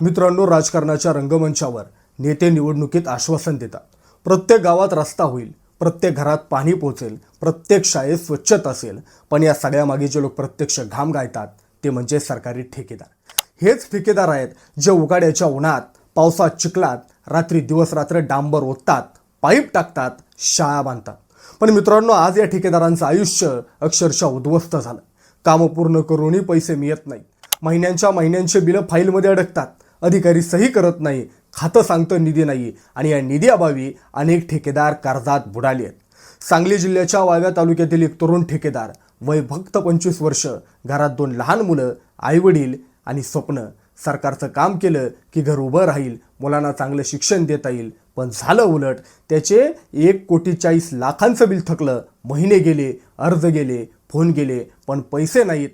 मित्रांनो राजकारणाच्या रंगमंचावर नेते निवडणुकीत आश्वासन देतात. प्रत्येक गावात रस्ता होईल प्रत्येक घरात पाणी पोचेल प्रत्येक शाळेत स्वच्छता असेल पण या सगळ्यामागे जे लोक प्रत्यक्ष घाम गायतात ते म्हणजे सरकारी ठेकेदार. हेच ठेकेदार आहेत जे उगाड्याच्या उन्हात पावसात चिखलात रात्री दिवस रात्र डांबर ओततात पाईप टाकतात शाळा बांधतात. पण मित्रांनो आज या ठेकेदारांचं आयुष्य अक्षरशः उद्ध्वस्त झालं. कामं पूर्ण करूनही पैसे मिळत नाही महिन्यांच्या महिन्यांचे बिलं फाईलमध्ये अडकतात. अधिकारी सही करत नाही खातं सांगतं निधी नाही आणि या निधीअभावी अनेक ठेकेदार कर्जात बुडाले आहेत सांगली जिल्ह्याच्या वाव्या तालुक्यातील एक तरुण ठेकेदार वय फक्त पंचवीस वर्ष घरात दोन लहान मुलं आईवडील आणि स्वप्न. सरकारचं काम केलं की घर उभं राहील मुलांना चांगलं शिक्षण देता येईल. पण झालं उलट त्याचे एक कोटी चाळीस लाखांचं बिल थकलं. महिने गेले अर्ज गेले फोन गेले पण पैसे नाहीत.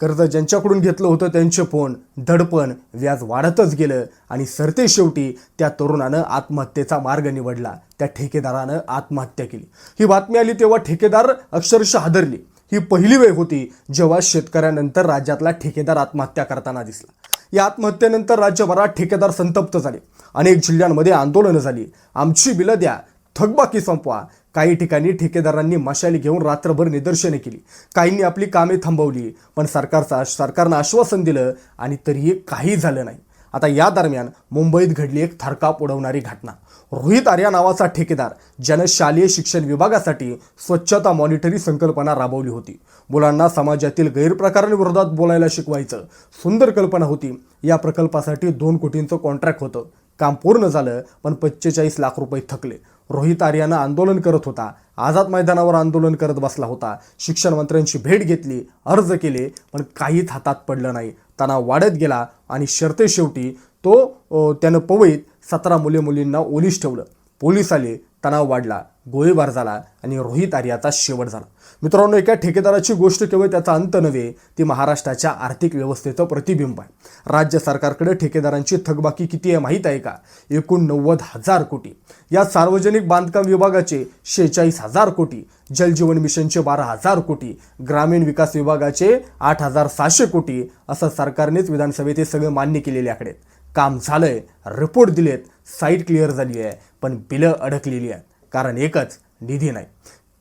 कर्ज ज्यांच्याकडून घेतलं होतं त्यांचे फोन दडपण व्याज वाढतच गेलं आणि सरते शेवटी त्या तरुणानं आत्महत्येचा मार्ग निवडला. त्या ठेकेदारानं आत्महत्या केली. ही बातमी आली तेव्हा ठेकेदार अक्षरशः हादरली. ही पहिली वेळ होती जेव्हा शेतकऱ्यानंतर राज्यातला ठेकेदार आत्महत्या करताना दिसला. या आत्महत्येनंतर राज्यभरात ठेकेदार संतप्त झाले. अनेक जिल्ह्यांमध्ये आंदोलनं झाली. आमची बिलं द्या थकबाकी संपवा. काही ठिकाणी ठेकेदारांनी मशाली घेऊन रात्रभर निदर्शने केली. काहींनी आपली कामे थांबवली पण सरकारचा सरकारनं आश्वासन दिलं आणि तरीही काही झालं नाही. आता या दरम्यान मुंबईत घडली एक थरकाप उडवणारी घटना. रोहित आर्या नावाचा ठेकेदार ज्यानं शालेय शिक्षण विभागासाठी स्वच्छता मॉनिटरी संकल्पना राबवली होती. मुलांना समाजातील गैरप्रकारांविरोधात बोलायला शिकवायचं सुंदर कल्पना होती. या प्रकल्पासाठी दोन कोटींचं कॉन्ट्रॅक्ट होतं. काम पूर्ण झालं पण पंचेचाळीस लाख रुपये थकले. रोहित आर्यानं आंदोलन करत होता. आझाद मैदानावर आंदोलन करत बसला होता. शिक्षण मंत्र्यांची भेट घेतली अर्ज केले पण काहीच हातात पडलं नाही. तणाव वाढत गेला आणि शर्ते शेवटी तो त्यानं पवईत सतरा मुले मुलींना ओलीस ठेवलं. पोलीस आले तणाव वाढला गोळीबार झाला आणि रोहित आर्याचा शेवट झाला. मित्रांनो एका ठेकेदाराची गोष्ट केवळ त्याचा अंत नव्हे ती महाराष्ट्राच्या आर्थिक व्यवस्थेचं प्रतिबिंब आहे. राज्य सरकारकडे ठेकेदारांची थकबाकी किती आहे माहीत आहे का? एकूण नव्वद हजार कोटी. या सार्वजनिक बांधकाम विभागाचे शेहेचाळीस हजार कोटी जलजीवन मिशनचे बारा हजार कोटी ग्रामीण विकास विभागाचे आठ हजार सहाशे कोटी असं सरकारनेच विधानसभेत हे सगळं मान्य केलेले आकडे आहेत. काम झालं आहे रिपोर्ट दिलेत. साईट क्लिअर झाली आहे पण बिलं अडकलेली आहेत. कारण एकच निधी नाही.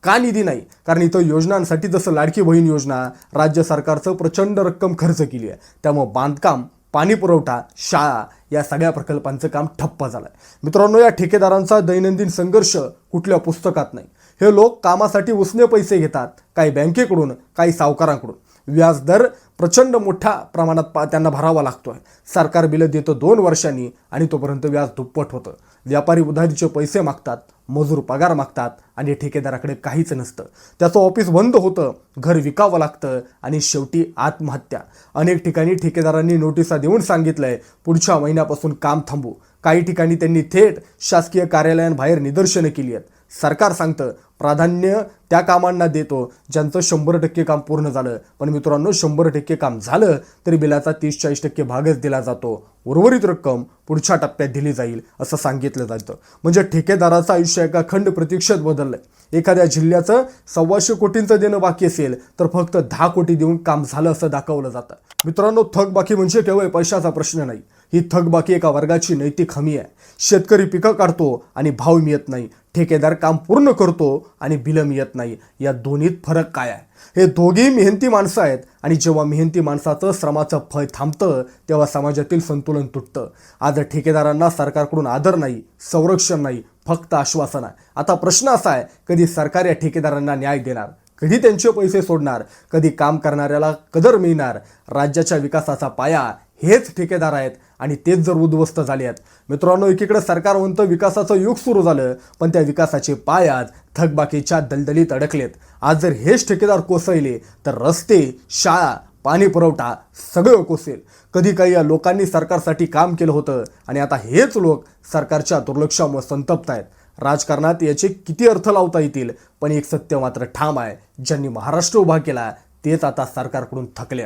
का निधी नाही? कारण इथं योजनांसाठी जसं लाडकी बहीण योजना राज्य सरकारचं प्रचंड रक्कम खर्च केली आहे. त्यामुळं बांधकाम पाणी पुरवठा शाळा या सगळ्या प्रकल्पांचं काम ठप्प झालं आहे मित्रांनो या ठेकेदारांचा दैनंदिन संघर्ष कुठल्या पुस्तकात नाही. हे लोक कामासाठी उसने पैसे घेतात काही बँकेकडून काही सावकारांकडून. व्याजदर प्रचंड मोठ्या प्रमाणात पा त्यांना भरावा लागतो आहे सरकार बिलं देतं दोन वर्षांनी आणि तोपर्यंत व्याज दुप्पट होतं. व्यापारी उधारीचे पैसे मागतात मजूर पगार मागतात आणि ठेकेदाराकडे काहीच नसतं. त्याचं ऑफिस बंद होतं घर विकावं लागतं आणि शेवटी आत्महत्या. अनेक ठिकाणी ठेकेदारांनी नोटिसा देऊन सांगितलं आहे पुढच्या महिन्यापासून काम थांबू. काही ठिकाणी त्यांनी थेट शासकीय कार्यालयांबाहेर निदर्शनं केली आहेत. सरकार सांगतं प्राधान्य त्या कामांना देतो ज्यांचं शंभर टक्के काम पूर्ण झालं. पण मित्रांनो शंभर टक्के काम झालं तरी बिलाचा तीस चाळीस टक्के भागच दिला जातो. उर्वरित रक्कम पुढच्या टप्प्यात दिली जाईल असं सांगितलं जातं. म्हणजे ठेकेदाराचं आयुष्य एका खंड प्रतीक्षेत आहे एखाद्या जिल्ह्याचं सव्वाशे कोटींचं देणं बाकी असेल तर फक्त दहा कोटी देऊन काम झालं असं दाखवलं जातं. मित्रांनो थकबाकी म्हणजे केवळ पैशाचा प्रश्न नाही. ही थकबाकी एका वर्गाची नैतिक हमी आहे. शेतकरी पिकं काढतो आणि भाव मिळत नाही. ठेकेदार काम पूर्ण करतो आणि बिलं मिळत नाही. या दोन्हीत फरक काय आहे? हे दोघेही मेहनती माणसं आहेत आणि जेव्हा मेहनती माणसाचं श्रमाचं फळ थांबतं तेव्हा समाजातील संतुलन तुटतं. आज ठेकेदारांना सरकारकडून आदर नाही संरक्षण नाही फक्त आश्वासन. आहे आता प्रश्न असा आहे कधी सरकार या ठेकेदारांना न्याय देणार? कधी त्यांचे पैसे सोडणार कधी काम करणाऱ्याला कदर मिळणार राज्याच्या विकासाचा पाया हेच ठेकेदार आहेत आणि तेच जर उद्ध्वस्त झाले आहेत मित्रांनो एकीकडे सरकार म्हणतं विकासाचं युग सुरू झालं पण त्या विकासाचे पाय आज थकबाकीच्या दलदलीत अडकलेत. आज जर हेच ठेकेदार कोसळले तर रस्ते शाळा पाणी पुरवठा सगळं कोसेल. कधी काही या लोकांनी सरकारसाठी काम केलं होतं आणि आता हेच लोक सरकारच्या दुर्लक्षामुळे संतप्त आहेत. राजकारणात याचे किती अर्थ लावता येतील? पण एक सत्य मात्र ठाम आहे. ज्यांनी महाराष्ट्र उभा केला तेच आता सरकारकडून थकले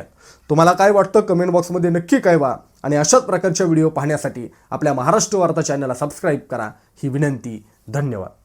तुम्हाला काय वाटतं? कमेंट बॉक्समध्ये नक्की कळवा. आणि अशाच प्रकारच्या व्हिडिओ पाहण्यासाठी आपल्या महाराष्ट्र वार्ता चॅनलला सबस्क्राईब करा. ही विनंती. धन्यवाद.